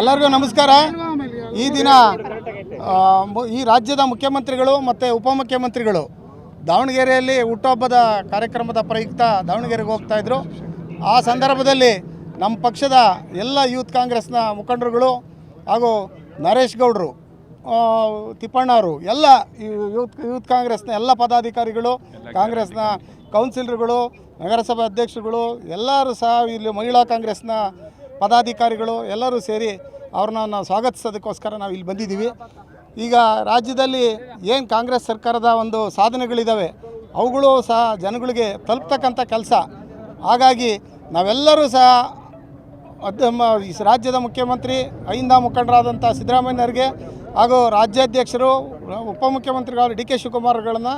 ಎಲ್ಲರಿಗೂ ನಮಸ್ಕಾರ. ಈ ದಿನ ಈ ರಾಜ್ಯದ ಮುಖ್ಯಮಂತ್ರಿಗಳು ಮತ್ತು ಉಪಮುಖ್ಯಮಂತ್ರಿಗಳು ದಾವಣಗೆರೆಯಲ್ಲಿ ಹುಟ್ಟುಹಬ್ಬದ ಕಾರ್ಯಕ್ರಮದ ಪ್ರಯುಕ್ತ ದಾವಣಗೆರೆಗೆ ಹೋಗ್ತಾ ಇದ್ರು. ಆ ಸಂದರ್ಭದಲ್ಲಿ ನಮ್ಮ ಪಕ್ಷದ ಎಲ್ಲ ಯೂತ್ ಕಾಂಗ್ರೆಸ್ನ ಮುಖಂಡರುಗಳು ಹಾಗೂ ನರೇಶ್ ಗೌಡರು ತಿಪ್ಪಣ್ಣವರು ಎಲ್ಲ ಯೂತ್ ಯೂತ್ ಕಾಂಗ್ರೆಸ್ನ ಎಲ್ಲ ಪದಾಧಿಕಾರಿಗಳು, ಕಾಂಗ್ರೆಸ್ನ ಕೌನ್ಸಿಲರ್ಗಳು, ನಗರಸಭಾ ಅಧ್ಯಕ್ಷರುಗಳು, ಎಲ್ಲರೂ ಸಹ ಇಲ್ಲಿ ಮಹಿಳಾ ಕಾಂಗ್ರೆಸ್ನ ಪದಾಧಿಕಾರಿಗಳು ಎಲ್ಲರೂ ಸೇರಿ ಅವ್ರನ್ನ ನಾವು ಸ್ವಾಗತಿಸೋದಕ್ಕೋಸ್ಕರ ನಾವು ಇಲ್ಲಿ ಬಂದಿದ್ದೀವಿ. ಈಗ ರಾಜ್ಯದಲ್ಲಿ ಏನು ಕಾಂಗ್ರೆಸ್ ಸರ್ಕಾರದ ಒಂದು ಸಾಧನೆಗಳಿದ್ದಾವೆ ಅವುಗಳು ಸಹ ಜನಗಳಿಗೆ ತಲುಪ್ತಕ್ಕಂಥ ಕೆಲಸ. ಹಾಗಾಗಿ ನಾವೆಲ್ಲರೂ ಸಹ ಈ ರಾಜ್ಯದ ಮುಖ್ಯಮಂತ್ರಿ, ಅಹಿಂದ ಮುಖಂಡರಾದಂಥ ಸಿದ್ದರಾಮಯ್ಯನವರಿಗೆ ಹಾಗೂ ರಾಜ್ಯಾಧ್ಯಕ್ಷರು ಉಪಮುಖ್ಯಮಂತ್ರಿಗಳು ಡಿ ಕೆ ಶಿವಕುಮಾರ್ಗಳನ್ನು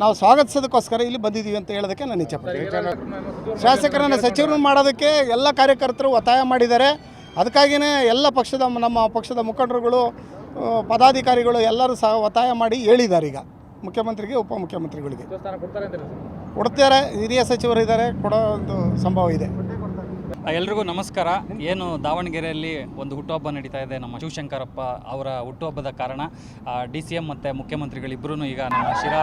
ನಾವು ಸ್ವಾಗತಿಸೋದಕ್ಕೋಸ್ಕರ ಇಲ್ಲಿ ಬಂದಿದ್ದೀವಿ ಅಂತ ಹೇಳೋದಕ್ಕೆ ನಾನು ಇಚ್ಛೆಪಡ್ತೀನಿ ಶಾಸಕರನ್ನು ಸಚಿವರನ್ನು ಮಾಡೋದಕ್ಕೆ ಎಲ್ಲ ಕಾರ್ಯಕರ್ತರು ಒತ್ತಾಯ ಮಾಡಿದ್ದಾರೆ. ಅದಕ್ಕಾಗಿಯೇ ಎಲ್ಲ ಪಕ್ಷದ ನಮ್ಮ ಪಕ್ಷದ ಮುಖಂಡರುಗಳು ಪದಾಧಿಕಾರಿಗಳು ಎಲ್ಲರೂ ಸಹ ಒತ್ತಾಯ ಮಾಡಿ ಹೇಳಿದ್ದಾರೆ ಈಗ. ಮುಖ್ಯಮಂತ್ರಿಗೆ ಉಪಮುಖ್ಯಮಂತ್ರಿಗಳಿಗೆ. ಕೊಡ್ತಾರೆ ಹಿರಿಯ ಸಚಿವರು ಇದ್ದಾರೆ ಕೊಡೋ ಒಂದು ಸಂಭವ ಇದೆ. ಎಲ್ರಿಗೂ ನಮಸ್ಕಾರ. ಏನು ದಾವಣಗೆರೆಯಲ್ಲಿ ಒಂದು ಹುಟ್ಟುಹಬ್ಬ ನಡೀತಾ ಇದೆ. ನಮ್ಮ ಶಿವಶಂಕರಪ್ಪ ಅವರ ಹುಟ್ಟುಹಬ್ಬದ ಕಾರಣ ಡಿ ಸಿ ಎಂ ಮತ್ತು ಮುಖ್ಯಮಂತ್ರಿಗಳಿಬ್ಬರೂ ಈಗ ನಮ್ಮ ಶಿರಾ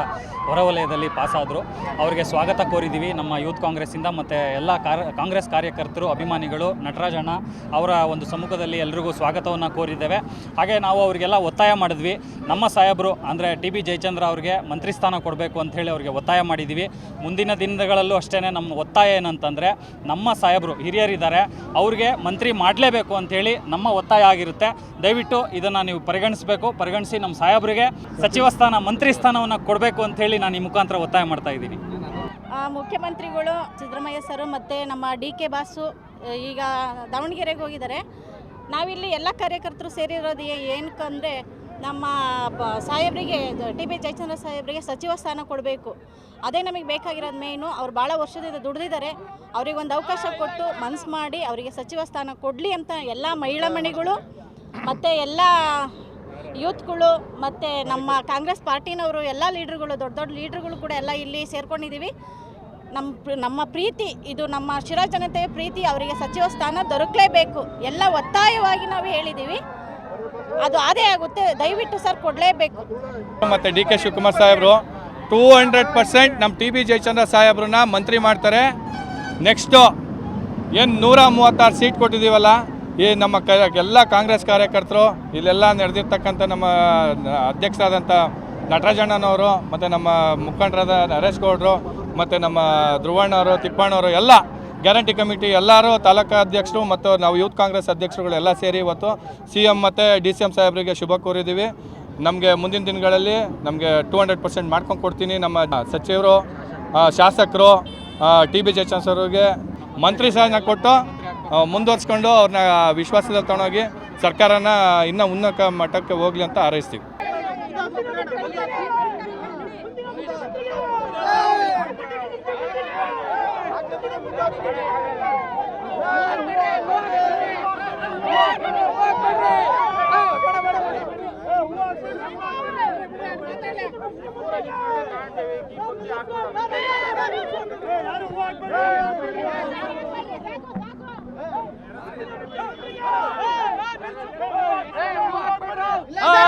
ಹೊರವಲಯದಲ್ಲಿ ಪಾಸಾದರು. ಅವರಿಗೆ ಸ್ವಾಗತ ಕೋರಿದ್ದೀವಿ ನಮ್ಮ ಯೂತ್ ಕಾಂಗ್ರೆಸ್ಸಿಂದ ಮತ್ತು ಎಲ್ಲ ಕಾಂಗ್ರೆಸ್ ಕಾರ್ಯಕರ್ತರು, ಅಭಿಮಾನಿಗಳು ನಟರಾಜಣ್ಣ ಅವರ ಒಂದು ಸಮ್ಮುಖದಲ್ಲಿ ಎಲ್ರಿಗೂ ಸ್ವಾಗತವನ್ನು ಕೋರಿದ್ದೇವೆ. ಹಾಗೆ ನಾವು ಅವರಿಗೆಲ್ಲ ಒತ್ತಾಯ ಮಾಡಿದ್ವಿ. ನಮ್ಮ ಸಾಹೇಬರು ಅಂದರೆ ಟಿ ಬಿ ಜಯಚಂದ್ರ ಅವರಿಗೆ ಮಂತ್ರಿ ಸ್ಥಾನ ಕೊಡಬೇಕು ಅಂಥೇಳಿ ಅವರಿಗೆ ಒತ್ತಾಯ ಮಾಡಿದ್ದೀವಿ ಮುಂದಿನ ದಿನಗಳಲ್ಲೂ ಅಷ್ಟೇ ನಮ್ಮ ಒತ್ತಾಯ ಏನಂತಂದರೆ ನಮ್ಮ ಸಾಹೇಬರು ಹಿರಿಯರಿದ್ದಾರೆ, ಅವ್ರಿಗೆ ಮಂತ್ರಿ ಮಾಡಲೇಬೇಕು ಅಂಥೇಳಿ ನಮ್ಮ ಒತ್ತಾಯ ಆಗಿರುತ್ತೆ. ದಯವಿಟ್ಟು ಇದನ್ನು ನೀವು ಪರಿಗಣಿಸಬೇಕು. ಪರಿಗಣಿಸಿ ನಮ್ಮ ಸಾಹೇಬರಿಗೆ ಸಚಿವ ಸ್ಥಾನ, ಮಂತ್ರಿ ಸ್ಥಾನವನ್ನು ಕೊಡಬೇಕು ಅಂಥೇಳಿ ನಾನು ಈ ಮುಖಾಂತರ ಒತ್ತಾಯ ಮಾಡ್ತಾ ಇದ್ದೀನಿ. ಮುಖ್ಯಮಂತ್ರಿಗಳು ಸಿದ್ದರಾಮಯ್ಯ ಸರ್ ಮತ್ತು ನಮ್ಮ ಡಿ ಕೆ ಬಾಸು ಈಗ ದಾವಣಗೆರೆಗೆ ಹೋಗಿದ್ದಾರೆ. ನಾವಿಲ್ಲಿ ಎಲ್ಲ ಕಾರ್ಯಕರ್ತರು ಸೇರಿರೋದು ಏನಕ್ಕೆ ಏನಕ್ಕಂದರೆ ನಮ್ಮ ಸಾಹೇಬರಿಗೆ ಟಿ ಬಿ ಜಯಚಂದ್ರ ಸಾಹೇಬರಿಗೆ ಸಚಿವ ಸ್ಥಾನ ಕೊಡಬೇಕು. ಅದೇ ನಮಗೆ ಬೇಕಾಗಿರೋದು ಮೇಯ್ನು ಅವ್ರು ಭಾಳ ವರ್ಷದಿಂದ ದುಡಿದಿದ್ದಾರೆ. ಅವ್ರಿಗೆ ಒಂದು ಅವಕಾಶ ಕೊಟ್ಟು ಮನಸ್ಸು ಮಾಡಿ ಅವರಿಗೆ ಸಚಿವ ಸ್ಥಾನ ಕೊಡಲಿ ಅಂತ ಎಲ್ಲ ಮಹಿಳಾ ಮಣಿಗಳು, ಮತ್ತು ಎಲ್ಲ ಯೂತ್ಗಳು, ಮತ್ತು ನಮ್ಮ ಕಾಂಗ್ರೆಸ್ ಪಾರ್ಟಿನವರು ಎಲ್ಲ ಲೀಡ್ರುಗಳು, ದೊಡ್ಡ ದೊಡ್ಡ ಲೀಡ್ರುಗಳು ಕೂಡ ಎಲ್ಲ ಇಲ್ಲಿ ಸೇರ್ಕೊಂಡಿದ್ದೀವಿ ನಮ್ಮ ನಮ್ಮ ಪ್ರೀತಿ, ಇದು ನಮ್ಮ ಶಿರಾ ಜನತೆಯ ಪ್ರೀತಿ, ಅವರಿಗೆ ಸಚಿವ ಸ್ಥಾನ ದೊರಕಲೇಬೇಕು. ಎಲ್ಲ ಒತ್ತಾಯವಾಗಿ ನಾವು ಹೇಳಿದ್ದೀವಿ ಅದು ಅದೇ ಆಗುತ್ತೆ. ದಯವಿಟ್ಟು ಸರ್ ಕೊಡಲೇಬೇಕು. ಮತ್ತು ಡಿ ಕೆ ಶಿವಕುಮಾರ್ ಸಾಹೇಬರು ಟೂ ಹಂಡ್ರೆಡ್ ಪರ್ಸೆಂಟ್ ನಮ್ಮ ಟಿ ಬಿ ಜಯಚಂದ್ರ ಸಾಹೇಬ್ರನ್ನ ಮಂತ್ರಿ ಮಾಡ್ತಾರೆ. ನೆಕ್ಸ್ಟು ಏನು ನೂರ ಮೂವತ್ತಾರು ಸೀಟ್ ಕೊಟ್ಟಿದ್ದೀವಲ್ಲ, ಈ ನಮ್ಮ ಕ, ಎಲ್ಲ ಕಾಂಗ್ರೆಸ್ ಕಾರ್ಯಕರ್ತರು, ಇಲ್ಲೆಲ್ಲ ನಡೆದಿರ್ತಕ್ಕಂಥ ನಮ್ಮ ಅಧ್ಯಕ್ಷರಾದಂಥ ನಟರಾಜಣ್ಣನವರು, ಮತ್ತು ನಮ್ಮ ಮುಖಂಡರಾದ ನರೇಶ್ ಗೌಡರು, ಮತ್ತು ನಮ್ಮ ಧ್ರುವಣ್ಣವರು ತಿಪ್ಪಣ್ಣವರು ಎಲ್ಲ ಗ್ಯಾರಂಟಿ ಕಮಿಟಿ ಎಲ್ಲರೂ ತಾಲೂಕು ಅಧ್ಯಕ್ಷರು ಮತ್ತು ನಾವು ಯೂತ್ ಕಾಂಗ್ರೆಸ್ ಅಧ್ಯಕ್ಷರುಗಳು ಎಲ್ಲ ಸೇರಿ ಇವತ್ತು ಸಿ ಎಂ ಮತ್ತು ಡಿ ಸಿ ಎಂ ಸಾಹೇಬರಿಗೆ ಶುಭ ಕೋರಿದ್ದೀವಿ. ನಮಗೆ ಮುಂದಿನ ದಿನಗಳಲ್ಲಿ ನಮಗೆ ಟೂ ಹಂಡ್ರೆಡ್ ಪರ್ಸೆಂಟ್ ಮಾಡ್ಕೊಂಡು ಕೊಡ್ತೀನಿ ನಮ್ಮ ಸಚಿವರು ಶಾಸಕರು ಟಿ ಬಿ ಜಯಚಂದ್ರವ್ರಿಗೆ ಮಂತ್ರಿ ಸಹನ ಕೊಟ್ಟು ಮುಂದುವರ್ಸ್ಕೊಂಡು ಅವ್ರನ್ನ ವಿಶ್ವಾಸದಲ್ಲಿ ತಗೊಂಡೋಗಿ ಸರ್ಕಾರನ ಇನ್ನೂ ಉನ್ನತ ಮಟ್ಟಕ್ಕೆ ಹೋಗಲಿ ಅಂತ ಹಾರೈಸ್ತೀವಿ.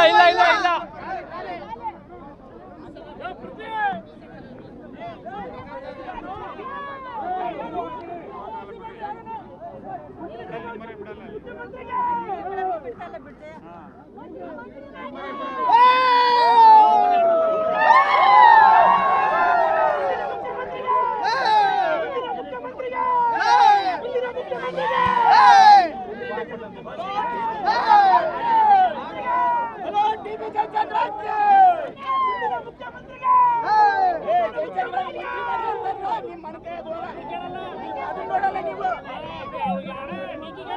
ಇಲ್ಲ ಇಲ್ಲ ಇಲ್ಲ ಮುಖ್ಯಮಂತ್ರಿಗೆ